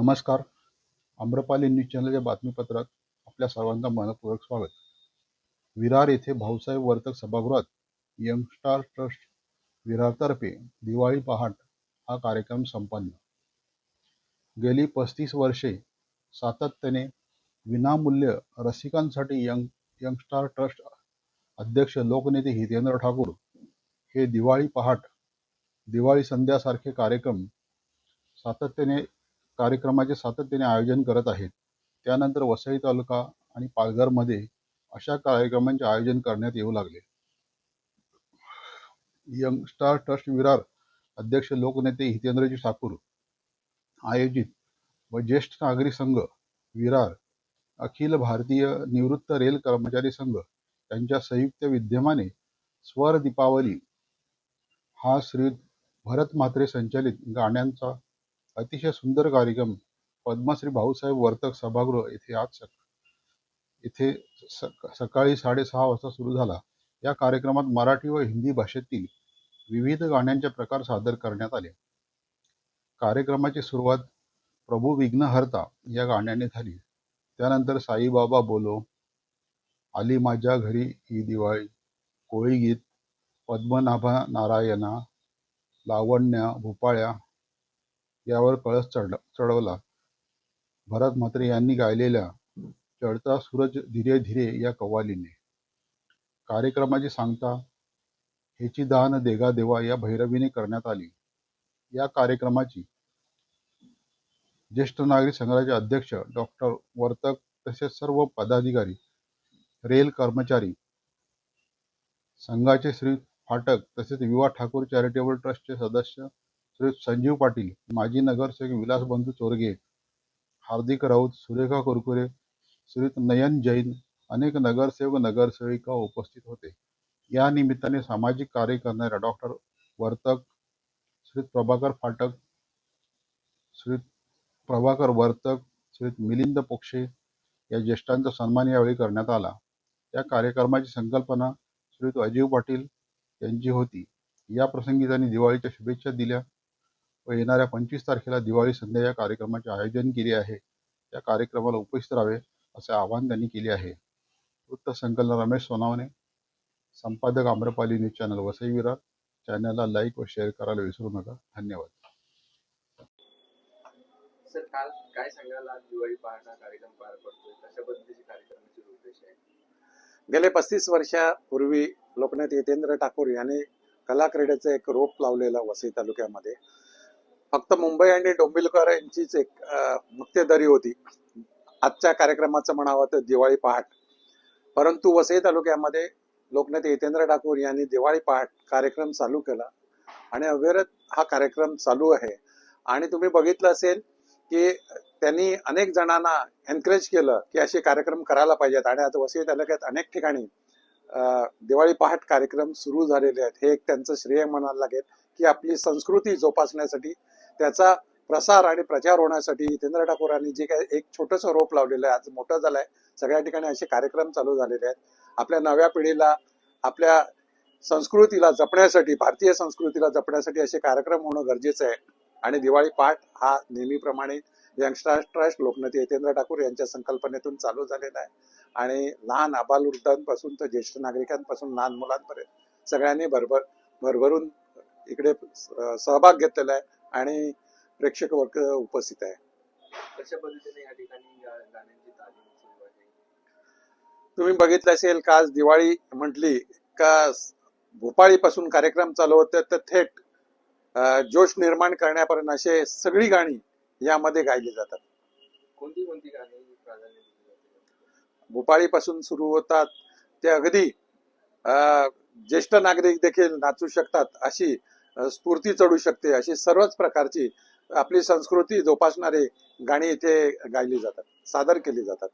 नमस्कार. आम्रपाली न्यूज चॅनलच्या बातमीपत्रात आपल्या सर्वांना मनपूर्वक स्वागत. विरार येथे भाऊसाहेब वर्तक सभागृहात यंगस्टार ट्रस्ट विरारतर्फे दिवाळी पहाट हा कार्यक्रम संपन्न. गेली पस्तीस वर्षे सातत्याने विनामूल्य रसिकांसाठी यंग यंगस्टार ट्रस्ट अध्यक्ष लोकनेते हितेंद्र ठाकूर हे दिवाळी पहाट दिवाळी संध्यासारखे कार्यक्रम सातत्याने कार्यक्रमाचे सातत्याने आयोजन करत आहेत. त्यानंतर वसई तालुका आणि पालघरमध्ये अशा कार्यक्रमांचे आयोजन करण्यात येऊ लागले. यंग स्टार ट्रस्ट विरार अध्यक्ष लोकनेते हितेंद्रजी ठाकूर आयोजित व ज्येष्ठ नागरी संघ विरार अखिल भारतीय निवृत्त रेल कर्मचारी संघ यांच्या संयुक्त विद्यमाने स्वर दीपावली हा श्री भरत म्हात्रे संचालित गाण्यांचा अतिशय सुंदर कार्यक्रम पद्मश्री भाऊसाहेब वर्तक सभागृह येथे आज सक येथे सकाळी साडेसहा वाजता सुरू झाला. या कार्यक्रमात मराठी व हिंदी भाषेतील विविध गाण्यांचे प्रकार सादर करण्यात आले. कार्यक्रमाची सुरुवात प्रभू विघ्नहर्ता या गाण्याने झाली. त्यानंतर साईबाबा बोलो आली माझ्या घरी ही दिवाळी कोळी गीत पद्मनाभा नारायणा लावण्या भोपाळ्या यावर कळस चढवला. भरत म्हात्रे यांनी गायलेल्या चढता सूरज धीरे धीरे या कव्वालीने. कार्यक्रमाची सांगता हेची दान देगा देवा या भैरवीने करण्यात आली. या कार्यक्रमाची ज्येष्ठ नागरिक संघाचे अध्यक्ष डॉक्टर वर्तक तसेच सर्व पदाधिकारी रेल कर्मचारी संघाचे श्री फाटक तसेच विवा ठाकूर चॅरिटेबल ट्रस्टचे सदस्य श्री संजीव पाटील माजी नगरसेवक विलास बंधू चोरगे हार्दिक राऊत सुरेखा कुरकुरे श्री नयन जैन अनेक नगरसेवक नगरसेविका उपस्थित होते. या निमित्ताने सामाजिक कार्य करणाऱ्या डॉक्टर वर्तक श्री प्रभाकर फाटक श्री प्रभाकर वर्तक श्री मिलिंद पोक्षे या ज्येष्ठांचा सन्मान यावेळी करण्यात आला. या कार्यक्रमाची संकल्पना श्री अजीव पाटील यांची होती. या प्रसंगी त्यांनी दिवाळीच्या शुभेच्छा दिल्या. व येणाऱ्या पंचवीस तारखेला दिवाळी संध्या या कार्यक्रमाचे आयोजन केले आहे. या कार्यक्रमाला उपस्थित राहावे असे आवाहन त्यांनी केले आहे. वृत्त संकलन रमेश सोनावणे संपादक आम्रपाली न्यूज चॅनल वसई विरार. चॅनलला लाईक व शेअर करायला विसरू नका. धन्यवाद. सर काल काय सांगाल? आज दिवाळी पहाटा कार्यक्रम पार पडतोय. कशा पद्धतीचे कार्यक्रमाचे उद्देश आहे? गेले पस्तीस वर्षापूर्वी लोकनेते हितेंद्र ठाकूर यांनी कला क्रीडेचं एक रोप लावलेलं वसई तालुक्यामध्ये. फक्त मुंबई आणि डोंबिलकर यांचीच एक अं, होती. आजच्या कार्यक्रमाचं म्हणावं तर दिवाळी पहाट. परंतु वसई तालुक्यामध्ये लोकनेते हितेंद्र ठाकूर यांनी दिवाळी पहाट कार्यक्रम चालू केला. आणि अविरत हा कार्यक्रम चालू आहे. आणि तुम्ही बघितलं असेल की त्यांनी अनेक जणांना एनकरेज केलं की असे कार्यक्रम करायला पाहिजेत. आणि आता वसई तालुक्यात अनेक ठिकाणी दिवाळी पहाट कार्यक्रम सुरू झालेले आहेत. हे एक त्यांचं श्रेय म्हणायला लागेल. की आपली संस्कृती जोपासण्यासाठी त्याचा प्रसार आणि प्रचार होण्यासाठी हितेंद्र ठाकूरांनी जे काही एक छोटंसं रोप लावलेलं आहे आज मोठं झालंय. सगळ्या ठिकाणी असे कार्यक्रम चालू झालेले आहेत. आपल्या नव्या पिढीला आपल्या संस्कृतीला जपण्यासाठी भारतीय संस्कृतीला जपण्यासाठी असे कार्यक्रम होणं गरजेचं आहे. आणि दिवाळी पाठ हा नेहमीप्रमाणे यंगस्टार ट्रस्ट लोकनेते हितेंद्र ठाकूर यांच्या संकल्पनेतून चालू झालेला आहे. आणि लहान आबालवृद्धांपासून तर ज्येष्ठ नागरिकांपासून लहान मुलांपर्यंत सगळ्यांनी भरभर भरभरून इकडे सहभाग घेतलेला आहे आणि प्रेक्षक वर्ग उपस्थित आहे. कशा पद्धतीने या ठिकाणी या गाण्यांची तालीम सुरू आहे? तुम्ही बघितलं असेल का आज दिवाळी म्हटली का भोपाळीपासून कार्यक्रम चालू होते तर थेट जोश निर्माण करण्यापर्यंत असे सगळी गाणी यामध्ये गायली जातात. कोणती कोणती गाणी भोपाळीपासून सुरू होतात. ते अगदी अं, ज्येष्ठ नागरिक देखील नाचू शकतात अशी स्फूर्ती चढू शकते अशी सर्वच प्रकारची आपली संस्कृती जोपासणारी गाणी इथे गायली जातात सादर केली जातात.